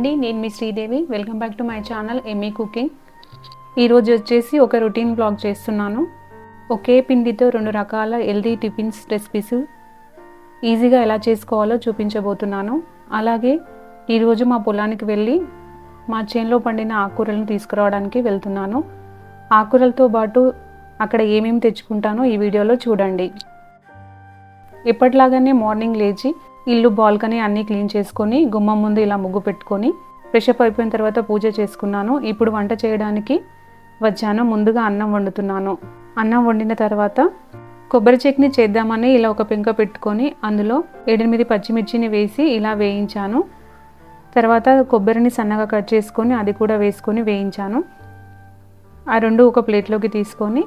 అండి నేను మీ Sridevi. Welcome back to my channel Emmy cooking ఈరోజు వచ్చేసి ఒక రొటీన్ బ్లాగ్ చేస్తున్నాను. ఒకే పిండితో రెండు రకాల హెల్దీ టిఫిన్స్ రెసిపీస్ ఈజీగా ఎలా చేసుకోవాలో చూపించబోతున్నాను. అలాగే ఈరోజు మా పొలానికి వెళ్ళి మా చేనులో పండిన ఆకుకూరలను తీసుకురావడానికి వెళ్తున్నాను. ఆకుకూరలతో పాటు అక్కడ ఏమేమి తెచ్చుకుంటానో ఈ వీడియోలో చూడండి. ఎప్పటిలాగానే మార్నింగ్ లేచి ఇల్లు బాల్కనీ అన్నీ క్లీన్ చేసుకొని గుమ్మం ముందు ఇలా ముగ్గు పెట్టుకొని ఫ్రెషప్ అయిపోయిన తర్వాత పూజ చేసుకున్నాను. ఇప్పుడు వంట చేయడానికి వచ్చాను ముందుగా అన్నం వండుతున్నాను. అన్నం వండిన తర్వాత కొబ్బరి చట్నీ చేద్దామని ఇలా ఒక పెంక పెట్టుకొని అందులో ఎనిమిది పచ్చిమిర్చిని వేసి ఇలా వేయించాను. తర్వాత కొబ్బరిని సన్నగా కట్ చేసుకొని అది కూడా వేసుకొని వేయించాను. ఆ రెండు ఒక ప్లేట్లోకి తీసుకొని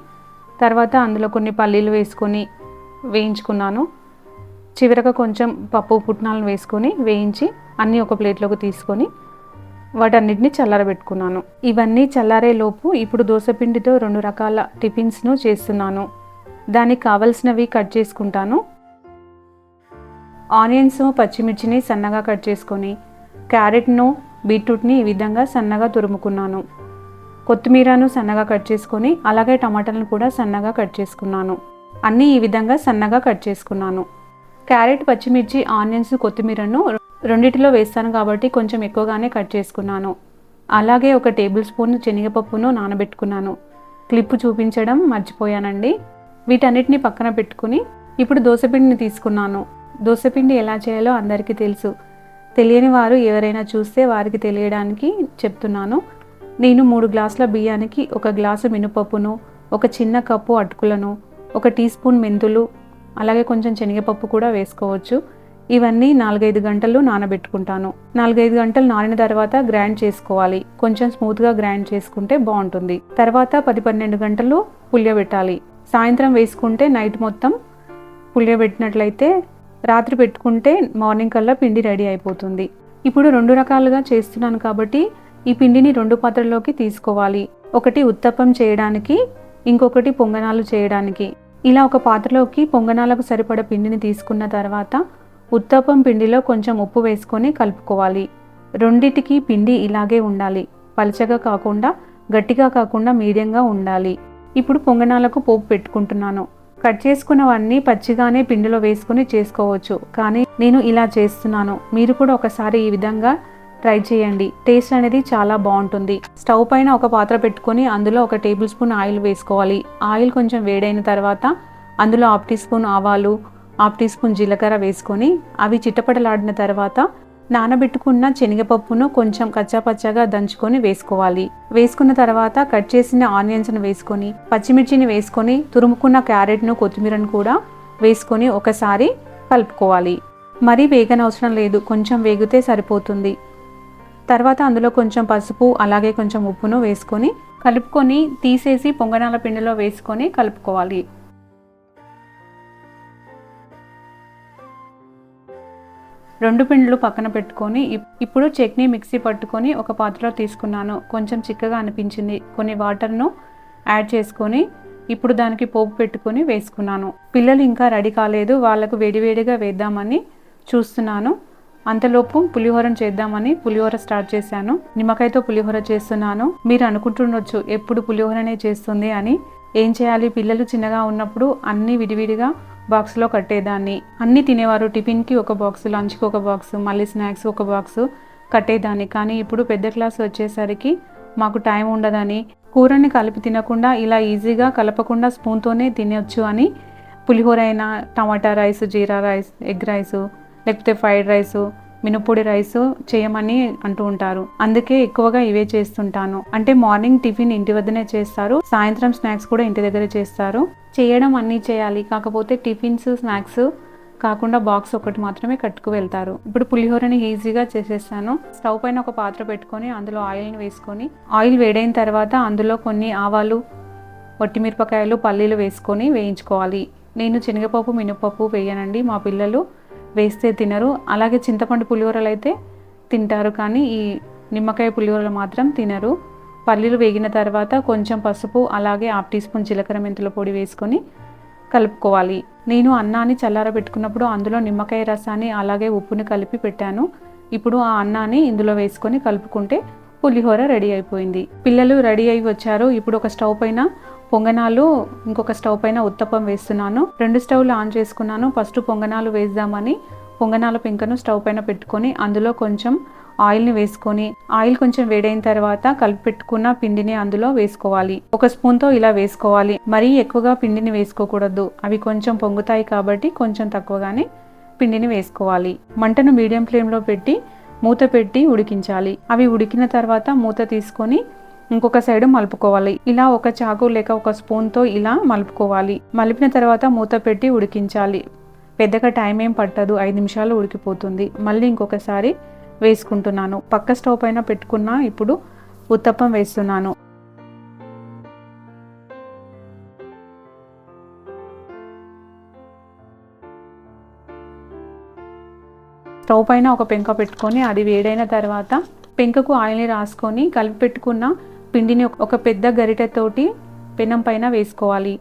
తర్వాత అందులో కొన్ని పల్లీలు వేసుకొని వేయించుకున్నాను. చివరగా కొంచెం పప్పు పుట్నాలను వేసుకొని వేయించి అన్నీ ఒక ప్లేట్లోకి తీసుకొని వాటన్నిటిని చల్లారబెట్టుకున్నాను. ఇవన్నీ చల్లారే లోపు ఇప్పుడు దోశపిండితో రెండు రకాల టిఫిన్స్ను చేస్తున్నాను. దానికి కావలసినవి కట్ చేసుకుంటాను. ఆనియన్స్ పచ్చిమిర్చిని సన్నగా కట్ చేసుకొని క్యారెట్ను బీట్రూట్ని ఈ విధంగా సన్నగా తురుముకున్నాను. కొత్తిమీరను సన్నగా కట్ చేసుకొని అలాగే టమాటాలను కూడా సన్నగా కట్ చేసుకున్నాను. అన్నీ ఈ విధంగా సన్నగా కట్ చేసుకున్నాను. క్యారెట్ పచ్చిమిర్చి ఆనియన్స్ కొత్తిమీరను రెండిటిలో వేస్తాను కాబట్టి కొంచెం ఎక్కువగానే కట్ చేసుకున్నాను. అలాగే ఒక టేబుల్ స్పూన్ శనగపప్పును నానబెట్టుకున్నాను. క్లిప్ చూపించడం మర్చిపోయానండి. వీటన్నిటిని పక్కన పెట్టుకుని ఇప్పుడు దోశపిండిని తీసుకున్నాను. దోశపిండి ఎలా చేయాలో అందరికీ తెలుసు. తెలియని వారు ఎవరైనా చూస్తే వారికి తెలియడానికి చెప్తున్నాను. నేను మూడు గ్లాసుల బియ్యానికి ఒక గ్లాసు మినపప్పును ఒక చిన్న కప్పు అటుకులను ఒక టీ స్పూన్ మెంతులు అలాగే కొంచెం శనగపప్పు కూడా వేసుకోవచ్చు. ఇవన్నీ నాలుగైదు గంటలు నానబెట్టుకుంటాను. నాలుగైదు గంటలు నానిన తర్వాత గ్రైండ్ చేసుకోవాలి. కొంచెం స్మూత్గా గ్రైండ్ చేసుకుంటే బాగుంటుంది. తర్వాత పది పన్నెండు గంటలు పులియబెట్టాలి. సాయంత్రం వేసుకుంటే నైట్ మొత్తం పులియబెట్టినట్లయితే రాత్రి పెట్టుకుంటే మార్నింగ్ కల్లా పిండి రెడీ అయిపోతుంది. ఇప్పుడు రెండు రకాలుగా చేస్తున్నాను కాబట్టి ఈ పిండిని రెండు పాత్రలోకి తీసుకోవాలి. ఒకటి ఉత్తప్పం చేయడానికి ఇంకొకటి పొంగనాలు చేయడానికి. ఇలా ఒక పాత్రలోకి పొంగనాలకు సరిపడ పిండిని తీసుకున్న తర్వాత ఉత్తప్పం పిండిలో కొంచెం ఉప్పు వేసుకొని కలుపుకోవాలి. రెండిటికి పిండి ఇలాగే ఉండాలి. పలచగా కాకుండా గట్టిగా కాకుండా మీడియంగా ఉండాలి. ఇప్పుడు పొంగనాలకు పోపు పెట్టుకుంటున్నాను. కట్ చేసుకున్నవన్నీ పచ్చిగానే పిండిలో వేసుకొని చేసుకోవచ్చు. కానీ నేను ఇలా చేస్తున్నాను. మీరు కూడా ఒకసారి ఈ విధంగా ట్రై చేయండి. టేస్ట్ అనేది చాలా బాగుంటుంది. స్టవ్ పైన ఒక పాత్ర పెట్టుకొని అందులో ఒక టేబుల్ స్పూన్ ఆయిల్ వేసుకోవాలి. ఆయిల్ కొంచెం వేడైన తర్వాత అందులో హాఫ్ టీ స్పూన్ ఆవాలు హాఫ్ టీ స్పూన్ జీలకర్ర వేసుకొని అవి చిట్టపటలాడిన తర్వాత నానబెట్టుకున్న శనగపప్పును కొంచెం కచ్చాపచ్చాగా దంచుకొని వేసుకోవాలి. వేసుకున్న తర్వాత కట్ చేసిన ఆనియన్స్ను వేసుకొని పచ్చిమిర్చిని వేసుకొని తురుముకున్న క్యారెట్ను కొత్తిమీరను కూడా వేసుకొని ఒకసారి కలుపుకోవాలి. మరీ వేగనవసరం లేదు. కొంచెం వేగితే సరిపోతుంది. తర్వాత అందులో కొంచెం పసుపు అలాగే కొంచెం ఉప్పును వేసుకొని కలుపుకొని తీసేసి పొంగనాల పిండిలో వేసుకొని కలుపుకోవాలి. రెండు పిండిలు పక్కన పెట్టుకొని ఇప్పుడు చట్నీ మిక్సీ పట్టుకొని ఒక పాత్రలో తీసుకున్నాను. కొంచెం చిక్కగా అనిపించింది. కొన్ని వాటర్ను యాడ్ చేసుకొని ఇప్పుడు దానికి పోపు పెట్టుకొని వేసుకున్నాను. పిల్లలు ఇంకా రెడీ కాలేదు. వాళ్ళకు వేడివేడిగా వేద్దామని చూస్తున్నాను. అంతలోపు పులిహోరను చేద్దామని పులిహోర స్టార్ట్ చేశాను. నిమ్మకాయతో పులిహోర చేస్తున్నాను. మీరు అనుకుంటుండొచ్చు ఎప్పుడు పులిహోరనే చేస్తుంది అని. ఏం చేయాలి? పిల్లలు చిన్నగా ఉన్నప్పుడు అన్నీ విడివిడిగా బాక్స్లో కట్టేదాన్ని. అన్నీ తినేవారు. టిఫిన్కి ఒక బాక్స్ లంచ్కి ఒక బాక్స్ మళ్ళీ స్నాక్స్ ఒక బాక్స్ కట్టేదాన్ని. కానీ ఇప్పుడు పెద్ద క్లాస్ వచ్చేసరికి మాకు టైం ఉండదని. కూరని కలిపి తినకుండా ఇలా ఈజీగా కలపకుండా స్పూన్తోనే తినొచ్చు అని. పులిహోర అయినా tomato rice jeera rice egg rice లేకపోతే ఫ్రైడ్ రైస్ మినప్పొడి రైస్ చేయమని అంటూ ఉంటారు. అందుకే ఎక్కువగా ఇవే చేస్తుంటాను. అంటే మార్నింగ్ టిఫిన్ ఇంటి వద్దనే చేస్తారు. సాయంత్రం స్నాక్స్ కూడా ఇంటి దగ్గర చేస్తారు. చేయడం అన్నీ చేయాలి. కాకపోతే టిఫిన్స్ స్నాక్స్ కాకుండా బాక్స్ ఒకటి మాత్రమే కట్టుకు వెళ్తారు. ఇప్పుడు పులిహోరని ఈజీగా చేసేస్తాను స్టవ్ పైన ఒక పాత్ర పెట్టుకొని అందులో ఆయిల్ని వేసుకొని ఆయిల్ వేడైన తర్వాత అందులో కొన్ని ఆవాలు వట్టిమిరపకాయలు పల్లీలు వేసుకొని వేయించుకోవాలి. నేను శనగపప్పు మినపప్పు వేయనండి మా పిల్లలు. వేస్తే తినరు. అలాగే చింతపండు పులిహోరలు అయితే తింటారు కానీ ఈ నిమ్మకాయ పులిహోరలు మాత్రం తినరు. పల్లీలు వేగిన తర్వాత కొంచెం పసుపు అలాగే హాఫ్ టీ స్పూన్ జీలకర్ర మెంతుల పొడి వేసుకొని కలుపుకోవాలి. నేను అన్నాన్ని చల్లారబెట్టుకున్నప్పుడు అందులో నిమ్మకాయ రసాన్ని అలాగే ఉప్పుని కలిపి పెట్టాను. ఇప్పుడు ఆ అన్నాన్ని ఇందులో వేసుకొని కలుపుకుంటే పులిహోర రెడీ అయిపోయింది. పిల్లలు రెడీ అయి వచ్చారు. ఇప్పుడు ఒక స్టవ్ పైన పొంగనాలు ఇంకొక స్టవ్ పైన ఉత్తప్పం వేస్తున్నాను. రెండు స్టవ్లు ఆన్ చేసుకున్నాను. ఫస్ట్ పొంగనాలు వేద్దామని పొంగనాల పెంకను స్టవ్ పైన పెట్టుకొని అందులో కొంచెం ఆయిల్ని వేసుకొని ఆయిల్ కొంచెం వేడైన తర్వాత కలిపి పెట్టుకున్న పిండిని అందులో వేసుకోవాలి. ఒక స్పూన్తో ఇలా వేసుకోవాలి. మరీ ఎక్కువగా పిండిని వేసుకోకూడదు. అవి కొంచెం పొంగుతాయి కాబట్టి కొంచెం తక్కువగానే పిండిని వేసుకోవాలి. మంటను మీడియం ఫ్లేమ్లో పెట్టి మూత పెట్టి ఉడికించాలి. అవి ఉడికిన తర్వాత మూత తీసుకొని ఇంకొక సైడ్ మలుపుకోవాలి. ఇలా ఒక చాకు లేక ఒక స్పూన్తో ఇలా మలుపుకోవాలి. మలిపిన తర్వాత మూత పెట్టి ఉడికించాలి. పెద్దగా టైం ఏం పట్టదు. ఐదు నిమిషాలు ఉడికిపోతుంది. మళ్ళీ ఇంకొకసారి వేసుకుంటున్నాను. పక్క స్టవ్ పైన పెట్టుకున్న ఇప్పుడు ఉత్తప్పం వేస్తున్నాను. స్టవ్ పైన ఒక పెంక పెట్టుకొని అది వేడైన తర్వాత పెంకకు ఆయిల్ని రాసుకొని కలిపి పెట్టుకున్న పిండిని ఒక పెద్ద గరిటెతోటి పెనం పైన వేసుకోవాలి.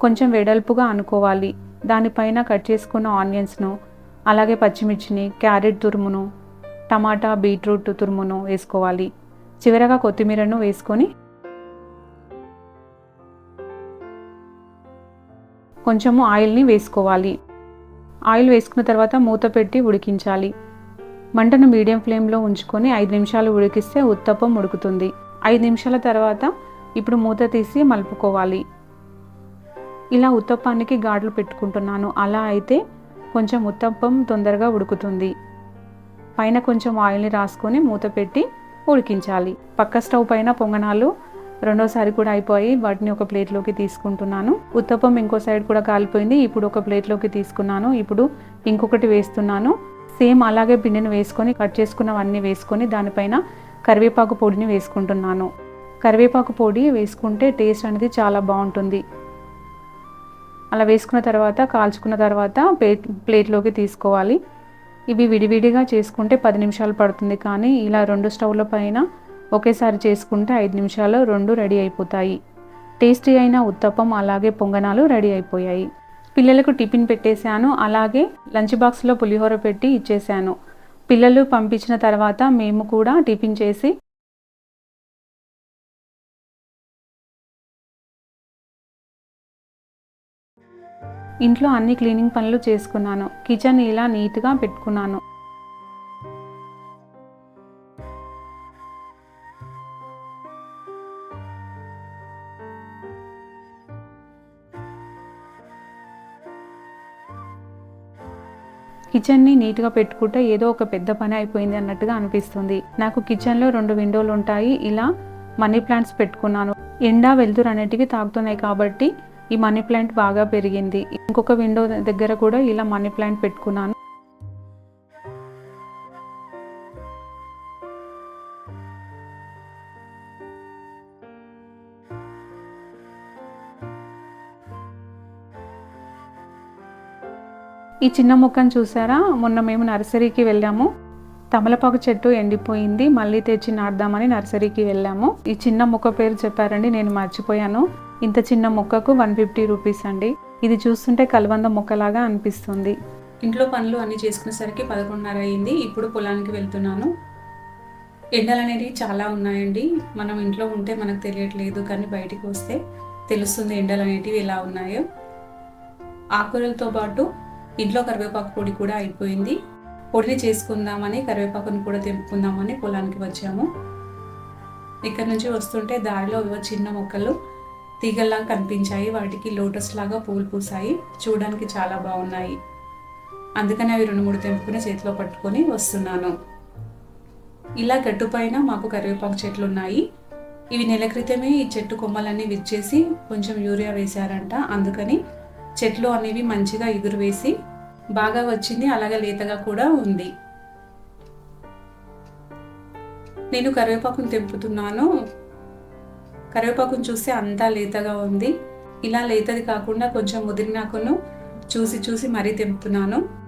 కొంచెం వెడల్పుగా అనుకోవాలి. దానిపైన కట్ చేసుకున్న ఆనియన్స్ను అలాగే పచ్చిమిర్చిని క్యారెట్ తురుమును టమాటా బీట్రూట్ తురుమును వేసుకోవాలి. చివరగా కొత్తిమీరను వేసుకొని కొంచెము ఆయిల్ని వేసుకోవాలి. ఆయిల్ వేసుకున్న తర్వాత మూత పెట్టి ఉడికించాలి. మంటను మీడియం ఫ్లేమ్లో ఉంచుకొని ఐదు నిమిషాలు ఉడికిస్తే ఉత్తప్పం ఉడుకుతుంది. ఐదు నిమిషాల తర్వాత ఇప్పుడు మూత తీసి మలుపుకోవాలి. ఇలా ఉత్తప్పానికి గాడ్లు పెట్టుకుంటున్నాను. అలా అయితే కొంచెం ఉత్తప్పం తొందరగా ఉడుకుతుంది. పైన కొంచెం ఆయిల్ని రాసుకొని మూత పెట్టి ఉడికించాలి. పక్క స్టవ్ పైన పొంగనాలు రెండోసారి కూడా అయిపోయి వాటిని ఒక ప్లేట్లోకి తీసుకుంటున్నాను. ఉత్తప్పం ఇంకో సైడ్ కూడా కాలిపోయింది. ఇప్పుడు ఒక ప్లేట్లోకి తీసుకున్నాను. ఇప్పుడు ఇంకొకటి వేస్తున్నాను. సేమ్ అలాగే పిండిని వేసుకొని కట్ చేసుకున్నవన్నీ వేసుకొని దానిపైన కరివేపాకు పొడిని వేసుకుంటున్నాను. కరివేపాకు పొడి వేసుకుంటే టేస్ట్ అనేది చాలా బాగుంటుంది. అలా వేసుకున్న తర్వాత కాల్చుకున్న తర్వాత ప్లేట్ ప్లేట్లోకి తీసుకోవాలి. ఇవి విడివిడిగా చేసుకుంటే పది నిమిషాలు పడుతుంది కానీ ఇలా రెండు స్టవ్ల పైన ఒకేసారి చేసుకుంటే ఐదు నిమిషాలు రెండు రెడీ అయిపోతాయి. టేస్టీ అయిన ఉత్తప్పం అలాగే పొంగనాలు రెడీ అయిపోయాయి. పిల్లలకు టిఫిన్ పెట్టేశాను. అలాగే లంచ్ బాక్స్లో పులిహోర పెట్టి ఇచ్చేసాను పిల్లలు పంపించిన తర్వాత మేము కూడా టిఫిన్ చేసి ఇంట్లో అన్ని క్లీనింగ్ పనులు చేసుకున్నాను. కిచెన్ ఇలా నీట్గా పెట్టుకున్నాను. కిచెన్ని నీట్గా పెట్టుకుంటే ఏదో ఒక పెద్ద పని అయిపోయింది అన్నట్టుగా అనిపిస్తుంది. నాకు కిచెన్లో రెండు విండోలు ఉంటాయి. ఇలా మనీ ప్లాంట్స్ పెట్టుకున్నాను. ఎండా వెలుతురు అనేటివి తాగుతున్నాయి కాబట్టి ఈ మనీ ప్లాంట్ బాగా పెరిగింది. ఇంకొక విండో దగ్గర కూడా ఇలా మనీ ప్లాంట్ పెట్టుకున్నాను. ఈ చిన్న మొక్కను చూసారా? మొన్న మేము నర్సరీకి వెళ్ళాము. తమలపాకు చెట్టు ఎండిపోయింది. మళ్ళీ తెచ్చి నాటుదామని నర్సరీకి వెళ్ళాము. ఈ చిన్న మొక్క పేరు చెప్పారండి నేను మర్చిపోయాను. ఇంత చిన్న మొక్కకు వన్ ఫిఫ్టీ రూపీస్ అండి. ఇది చూస్తుంటే కలవంద మొక్కలాగా అనిపిస్తుంది. ఇంట్లో పనులు అన్నీ చేసుకునేసరికి పదకొండున్నర అయింది. ఇప్పుడు పొలానికి వెళ్తున్నాను. ఎండలు అనేవి చాలా ఉన్నాయండి. మనం ఇంట్లో ఉంటే మనకు తెలియట్లేదు కానీ బయటికి వస్తే తెలుస్తుంది ఎండలు అనేటివి ఎలా ఉన్నాయో. ఆకుకూరలతో పాటు ఇంట్లో కరివేపాకు పొడి కూడా అయిపోయింది. పొడిని చేసుకుందామని కరివేపాకుని కూడా తెంపుకుందామని పొలానికి వచ్చాము. ఇక్కడ నుంచి వస్తుంటే దారిలో ఇవో చిన్న మొక్కలు తీగల్లాగా కనిపించాయి. వాటికి లోటస్ లాగా పూలు పూసాయి చూడడానికి చాలా బాగున్నాయి. అందుకని అవి రెండు మూడు తెంపుకుని చేతిలో పట్టుకొని వస్తున్నాను. ఇలా గట్టు పైన మాకు కరివేపాకు చెట్లు ఉన్నాయి. ఇవి నెల క్రితమే ఈ చెట్టు కొమ్మలన్నీ విచ్చేసి కొంచెం యూరియా వేశారంట. అందుకని చెట్లు అనేవి మంచిగా ఎగురు వేసి బాగా వచ్చింది అలాగే లేతగా కూడా ఉంది. నేను కరివేపాకును తెంపుతున్నాను. కరివేపాకును చూస్తే అంతా లేతగా ఉంది. ఇలా లేతది కాకుండా కొంచెం ముదిరినాకును చూసి చూసి మరీ తెంపుతున్నాను.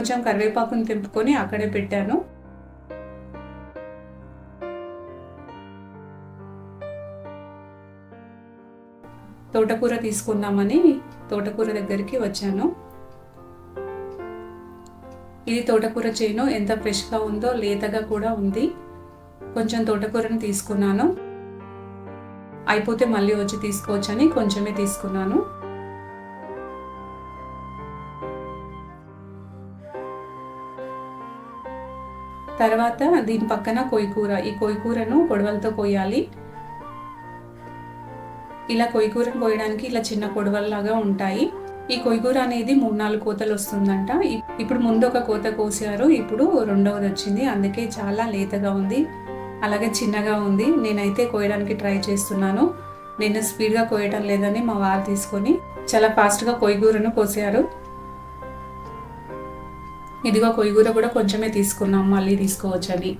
కొంచెం కరివేపాకుని తెంపుకొని అక్కడే పెట్టాను. తోటకూర తీసుకుందామని తోటకూర దగ్గరికి వచ్చాను. ఇది తోటకూర చేను ఎంత ఫ్రెష్గా ఉందో లేతగా కూడా ఉంది. కొంచెం తోటకూరని తీసుకున్నాను. అయిపోతే మళ్ళీ వచ్చి తీసుకోవచ్చని కొంచెమే తీసుకున్నాను. తర్వాత దీని పక్కన కొయ్యకూర ఈ కొయ్యకూరను కొడవలతో కొయ్యాలి ఇలా కొయ్యకూరను కోయడానికి ఇలా చిన్న కొడవల్లాగా ఉంటాయి. ఈ కొయ్యకూర అనేది మూడు నాలుగు కోతలు వస్తుందంట. ఇప్పుడు ముందు ఒక కోత కోసారు ఇప్పుడు రెండవది వచ్చింది. అందుకే చాలా లేతగా ఉంది. అలాగే చిన్నగా ఉంది. నేనైతే కోయడానికి ట్రై చేస్తున్నాను. నేను స్పీడ్గా కోయటం లేదని మా వారు తీసుకొని చాలా ఫాస్ట్గా కొయ్యగూరను కోసారు ఇదిగో కొయ్యూర కూడా కొంచెమే తీసుకున్నాం మళ్ళీ తీసుకోవచ్చని.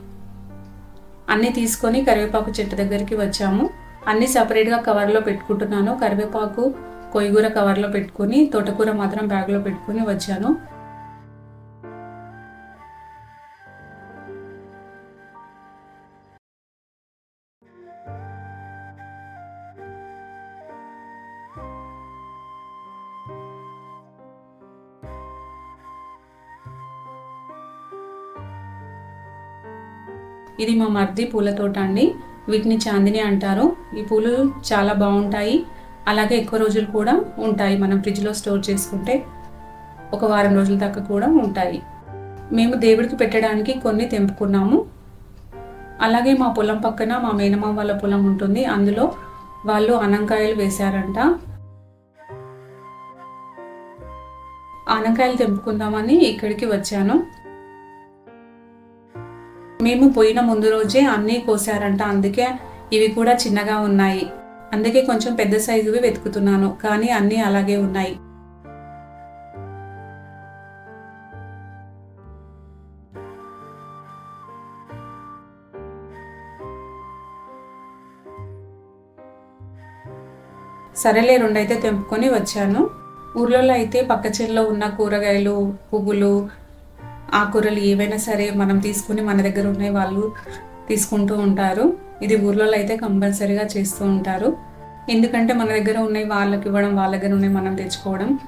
అన్నీ తీసుకొని కరివేపాకు చెట్టు దగ్గరికి వచ్చాము. అన్నీ సపరేట్గా కవర్లో పెట్టుకుంటున్నాను. కరివేపాకు కొయ్యూర కవర్లో పెట్టుకొని తోటకూర మాత్రం బ్యాగ్లో పెట్టుకొని వచ్చాను. ఇది మా మర్ది పూల తోట అండి. వీటిని చాందిని అంటారు. ఈ పూలు చాలా బాగుంటాయి. అలాగే ఎక్కువ రోజులు కూడా ఉంటాయి. మనం ఫ్రిడ్జ్లో స్టోర్ చేసుకుంటే ఒక వారం రోజుల దాకా కూడా ఉంటాయి. మేము దేవుడికి పెట్టడానికి కొన్ని తెంపుకున్నాము. అలాగే మా పొలం పక్కన మా మేనమామ వాళ్ళ పొలం ఉంటుంది. అందులో వాళ్ళు అనంకాయలు వేశారంట. ఆనకాయలు తెంపుకుందామని ఇక్కడికి వచ్చాను. మేము పోయిన ముందు రోజే అన్నీ కోసారంట అందుకే ఇవి కూడా చిన్నగా ఉన్నాయి. అందుకే కొంచెం పెద్ద సైజువి వెతుకుతున్నాను కానీ అన్నీ అలాగే ఉన్నాయి. సరేలే రెండైతే తెంపుకొని వచ్చాను. ఊర్లలో అయితే పక్క చెల్లో ఉన్న కూరగాయలు పువ్వులు ఆకుకూరలు ఏవైనా సరే మనం తీసుకుని మన దగ్గర ఉన్నాయి వాళ్ళు తీసుకుంటూ ఉంటారు. ఇది ఊర్లలో అయితే కంపల్సరీగా చేస్తూ ఉంటారు. ఎందుకంటే మన దగ్గర ఉన్నాయి వాళ్ళకి ఇవ్వడం వాళ్ళ దగ్గర ఉన్నాయి మనం తెచ్చుకోవడం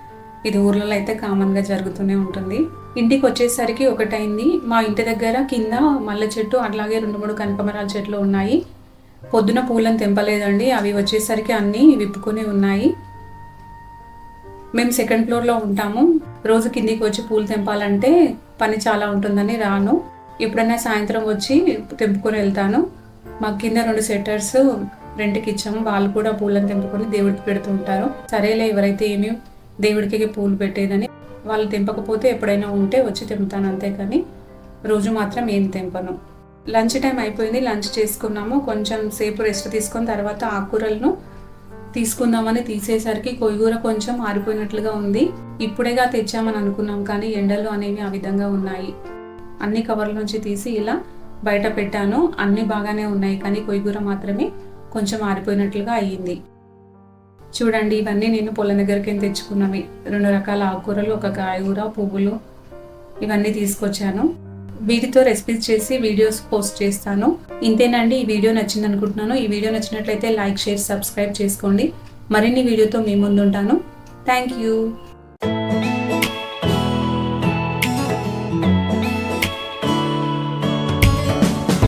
ఇది ఊర్లలో అయితే కామన్గా జరుగుతూనే ఉంటుంది. ఇంటికి వచ్చేసరికి ఒకటైంది. మా ఇంటి దగ్గర కింద మల్లె చెట్టు అట్లాగే రెండు మూడు కనకమరాల చెట్లు ఉన్నాయి. పొద్దున పూలను తెంపలేదండి. అవి వచ్చేసరికి అన్నీ విప్పుకొని ఉన్నాయి. మేము సెకండ్ ఫ్లోర్లో ఉంటాము. రోజు కిందికి వచ్చి పూలు తెంపాలంటే పని చాలా ఉంటుందని రాను. ఎప్పుడైనా సాయంత్రం వచ్చి తెంపుకొని వెళ్తాను. మా కింద రెండు సెటర్స్ రెంట్కి ఇచ్చాము. వాళ్ళు కూడా పూలను తెంపుకొని దేవుడికి పెడుతుంటారు సరేలే ఎవరైతే ఏమి దేవుడికి పూలు పెట్టేదని వాళ్ళు తెంపకపోతే ఎప్పుడైనా ఉంటే వచ్చి తెంపుతాను అంతేకాని రోజు మాత్రం ఏం తెంపను. లంచ్ టైం అయిపోయింది. లంచ్ చేసుకున్నాము. కొంచెం సేపు రెస్ట్ తీసుకొని తర్వాత ఆకుకూరలను తీసుకుందామని తీసేసరికి కొయ్యూర కొంచెం ఆరిపోయినట్లుగా ఉంది. ఇప్పుడేగా తెచ్చామని అనుకున్నాం కానీ ఎండలు అనేవి ఆ విధంగా ఉన్నాయి. అన్ని కవర్ల నుంచి తీసి ఇలా బయట పెట్టాను. అన్ని బాగానే ఉన్నాయి కానీ కొయ్యూర మాత్రమే కొంచెం ఆరిపోయినట్లుగా అయ్యింది. చూడండి ఇవన్నీ నేను పొలం దగ్గరికి తెచ్చుకున్నవి. రెండు రకాల ఆకుకూరలు ఒక కాయగూర పువ్వులు ఇవన్నీ తీసుకొచ్చాను. వీటితో రెసిపీస్ చేసి వీడియోస్ పోస్ట్ చేస్తాను. ఇంతేనండి ఈ వీడియో నచ్చింది అనుకుంటున్నాను ఈ వీడియో నచ్చినట్లయితే లైక్ షేర్ సబ్స్క్రైబ్ చేసుకోండి. మరిన్ని వీడియోతో మీ ముందుంటాను. Thank you.